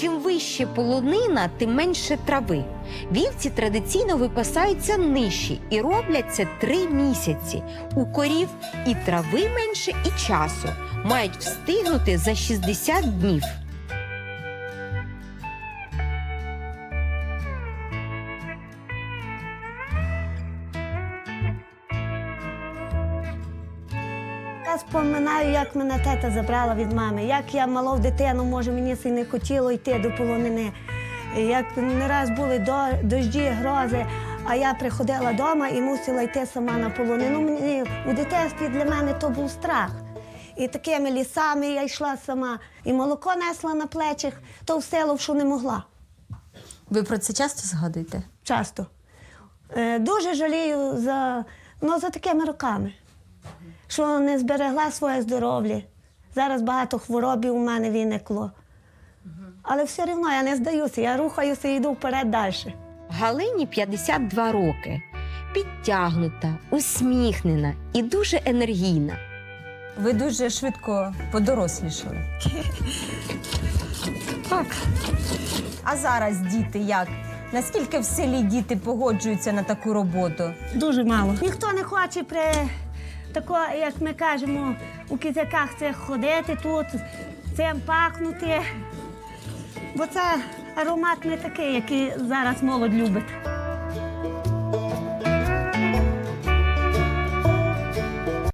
Чим вище полонина, тим менше трави. Вівці традиційно випасаються нижчі і роблять це три місяці. У корів і трави менше, і часу. Мають встигнути за 60 днів. Я споминаю, як мене тета забрала від мами, як я малов дитину, може, мені це не хотіло йти до полонини. Як не раз були дожді, грози, а я приходила вдома і мусила йти сама на полонину. Мені у дитинстві для мене то був страх. І такими лісами я йшла сама, і молоко несла на плечах, то в село, що не могла Ви про це часто згадуєте? часто. Е, дуже жалію за, ну, за такими роками, що не зберегла своє здоров'я. Зараз багато хворобів у мене виникло. Але все одно я не здаюся, я рухаюся і йду вперед далі. Галині 52 роки. Підтягнута, усміхнена і дуже енергійна. Ви дуже швидко подорослішали. Так. А зараз діти як? Наскільки в селі діти погоджуються на таку роботу? Дуже мало. Ніхто не хоче при тако, як ми кажемо, у кізяках це ходити тут, цим пахнути. Бо це аромат не такий, який зараз молодь любить.